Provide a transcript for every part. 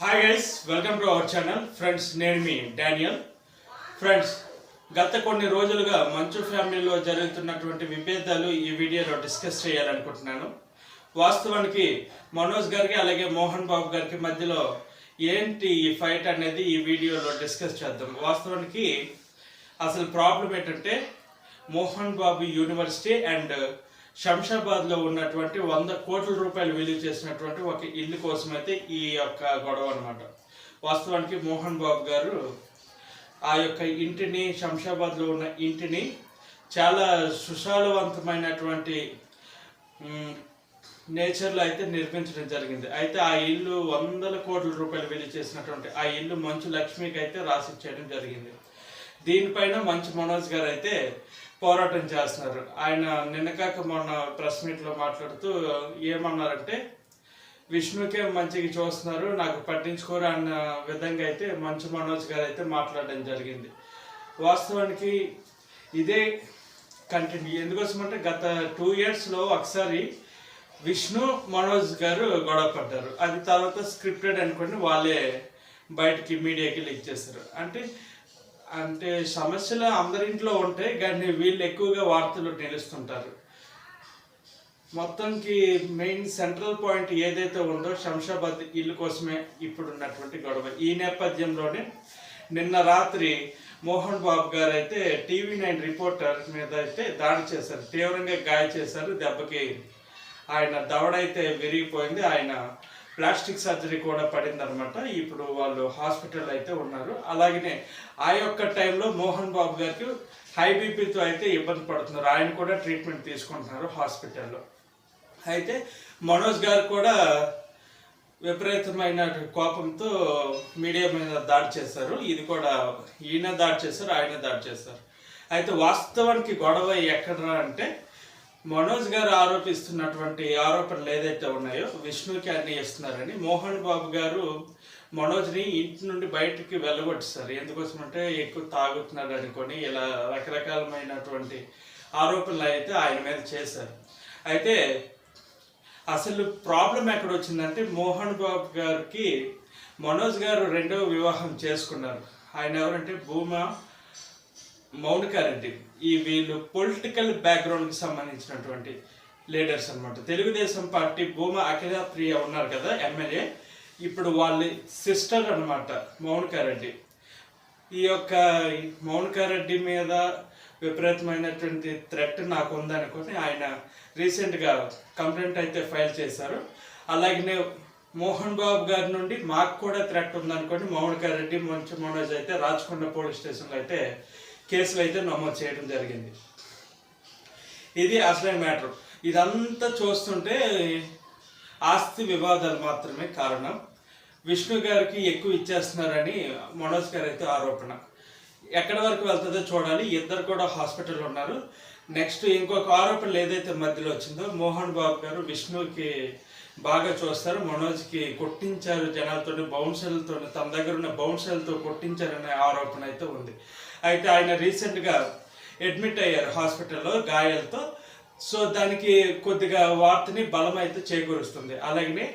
Hi guys welcome to our channel friends నేను మీ Daniel friends గత కొన్ని రోజులుగా మంచు ఫ్యామిలీలో జరుగుతున్నటువంటి విభేదాలు ఈ వీడియోలో డిస్కస్ చేయాలనుకుంటున్నాను. వాస్తవానికి మనోజ్ గారికి అలాగే మోహన్ బాబు గారికి మధ్యలో ఏంటి ఈ ఫైట్ అనేది ఈ వీడియోలో డిస్కస్ చేద్దాం. వాస్తవానికి అసలు ప్రాబ్లం ఏంటంటే మోహన్ బాబు యూనివర్సిటీ అండ్ శంషాబాద్లో ఉన్నటువంటి వంద కోట్ల రూపాయలు విలువ చేసినటువంటి ఒక ఇల్లు కోసం అయితే ఈ యొక్క గొడవ అనమాట వాస్తవానికి మోహన్ బాబు గారు ఆ యొక్క ఇంటిని శంషాబాద్లో ఉన్న ఇంటిని చాలా సుశాలవంతమైనటువంటి నేచర్లో అయితే నిర్మించడం జరిగింది. అయితే ఆ ఇల్లు వందల కోట్ల రూపాయలు విలువ చేసినటువంటి ఆ ఇల్లు మంచు లక్ష్మికి అయితే రాసిచ్చేయడం జరిగింది. దీనిపైన మంచు మనోజ్ గారు అయితే పోరాటం చేస్తున్నారు. ఆయన నిన్న కాక మొన్న ప్రెస్ మీట్లో మాట్లాడుతూ ఏమన్నారంటే విష్ణుకే మంచిగా చూస్తున్నారు నాకు పట్టించుకోరు అన్న విధంగా అయితే మంచు మనోజ్ గారు అయితే మాట్లాడడం జరిగింది. వాస్తవానికి ఇదే కంటిన్యూ ఎందుకోసమంటే గత టూ ఇయర్స్లో ఒకసారి విష్ణు మనోజ్ గారు గొడవ పడ్డారు. అది తర్వాత స్క్రిప్టెడ్ అనుకోండి వాళ్ళే బయటికి మీడియాకి లీక్ చేస్తారు అంటే అంటే సమస్యలు అందరింట్లో ఉంటాయి కానీ వీళ్ళు ఎక్కువగా వార్తలు నిలుస్తుంటారు. మొత్తంకి మెయిన్ సెంట్రల్ పాయింట్ ఏదైతే ఉందో శంషాబాద్ ఇల్లు కోసమే ఇప్పుడు ఉన్నటువంటి గొడవ. ఈ నేపథ్యంలోనే నిన్న రాత్రి మోహన్ బాబు గారు అయితే టీవీ నైన్ రిపోర్టర్ మీద అయితే దాడి చేశారు. తీవ్రంగా గాయ చేశారు. దెబ్బకి ఆయన దవడైతే విరిగిపోయింది. ఆయన ప్లాస్టిక్ సర్జరీ కూడా పడింది అనమాట ఇప్పుడు వాళ్ళు హాస్పిటల్ అయితే ఉన్నారు. అలాగనే ఆ యొక్క టైంలో మోహన్ బాబు గారికి హై బీపీతో అయితే ఇబ్బంది పడుతున్నారు. ఆయన కూడా ట్రీట్మెంట్ తీసుకుంటున్నారు హాస్పిటల్లో. అయితే మనోజ్ గారు కూడా విపరీతమైన కోపంతో మీడియా మీద దాడి చేశారు. ఇది కూడా ఈయన దాడి చేశారు ఆయన దాడి చేశారు. అయితే వాస్తవానికి గొడవ ఎక్కడ అంటే మనోజ్ గారు ఆరోపిస్తున్నటువంటి ఆరోపణలు ఏదైతే ఉన్నాయో విష్ణుకి అన్ని ఇస్తున్నారని మోహన్ బాబు గారు మనోజ్ని ఇంటి నుండి బయటికి వెళ్ళగొట్టిస్తారు ఎందుకోసం అంటే ఎక్కువ తాగుతున్నాడు అనుకొని ఇలా రకరకాలమైనటువంటి ఆరోపణలు అయితే ఆయన మీద చేశారు. అయితే అసలు ప్రాబ్లం ఎక్కడ వచ్చిందంటే మోహన్ బాబు గారికి మనోజ్ గారు రెండవ వివాహం చేసుకున్నారు. ఆయన ఎవరంటే భూమా మౌనికారెడ్డి ఈ వీళ్ళు పొలిటికల్ బ్యాక్గ్రౌండ్కి సంబంధించినటువంటి లీడర్స్ అనమాట తెలుగుదేశం పార్టీ భూమా అఖిల ప్రియ ఉన్నారు కదా ఎమ్మెల్యే? ఇప్పుడు వాళ్ళ సిస్టర్ అన్నమాట మౌనికారెడ్డి ఈ యొక్క మౌనికారెడ్డి మీద విపరీతమైనటువంటి థ్రెట్ నాకు ఉందనుకొని ఆయన రీసెంట్గా కంప్లైంట్ అయితే ఫైల్ చేశారు. అలాగనే మోహన్ బాబు గారి నుండి మాకు కూడా థ్రెట్ ఉందనుకోండి మౌనికారెడ్డి మంచి మనోజ్ అయితే రాచకొండ పోలీస్ స్టేషన్లో అయితే కేసులు అయితే నమోదు చేయడం జరిగింది. ఇది అసలైన మ్యాటర్. ఇదంతా చూస్తుంటే ఆస్తి వివాదాలు మాత్రమే కారణం. విష్ణు గారికి ఎక్కువ ఇచ్చేస్తున్నారని మనోజ్ గారు అయితే ఆరోపణ. ఎక్కడి వరకు వెళ్తుందో చూడాలి. ఇద్దరు కూడా హాస్పిటల్ ఉన్నారు. నెక్స్ట్ ఇంకొక ఆరోపణలు ఏదైతే మధ్యలో వచ్చిందో మోహన్ బాబు గారు విష్ణుకి బాగా చూస్తారు మనోజ్కి కొట్టించారు జనాలతో బౌన్సర్లతో తన దగ్గర ఉన్న బౌన్సర్లతో కొట్టించారనే ఆరోపణ అయితే ఉంది. అయితే ఆయన రీసెంట్గా అడ్మిట్ అయ్యారు హాస్పిటల్లో గాయాలతో. సో దానికి కొద్దిగా వార్తని బలం అయితే చేకూరుస్తుంది. అలాగనే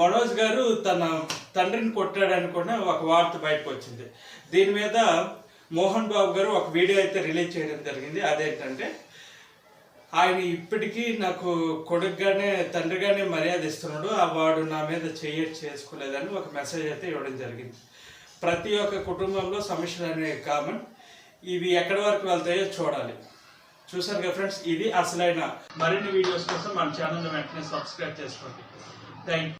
మనోజ్ గారు తన తండ్రిని కొట్టాడని కూడా ఒక వార్త బయటకు వచ్చింది. దీని మీద మోహన్ బాబు గారు ఒక వీడియో అయితే రిలీజ్ చేయడం జరిగింది. అదేంటంటే ఆయన ఇప్పటికీ నాకు కొడుకుగానే తండ్రిగానే మర్యాద ఇస్తున్నాడు. ఆ వాడు నా మీద చేయట్ చేసుకోలేదని ఒక మెసేజ్ అయితే ఇవ్వడం జరిగింది. ప్రతి ఒక్క కుటుంబంలో సమస్యలు అనేవి కామన్ ఇవి ఎక్కడి వరకు వెళ్తాయో చూడాలి. చూసారు కదా ఫ్రెండ్స్ ఇది అసలైన మరిన్ని వీడియోస్ కోసం మన ఛానల్ వెంటనే సబ్స్క్రైబ్ చేసుకోండి. థ్యాంక్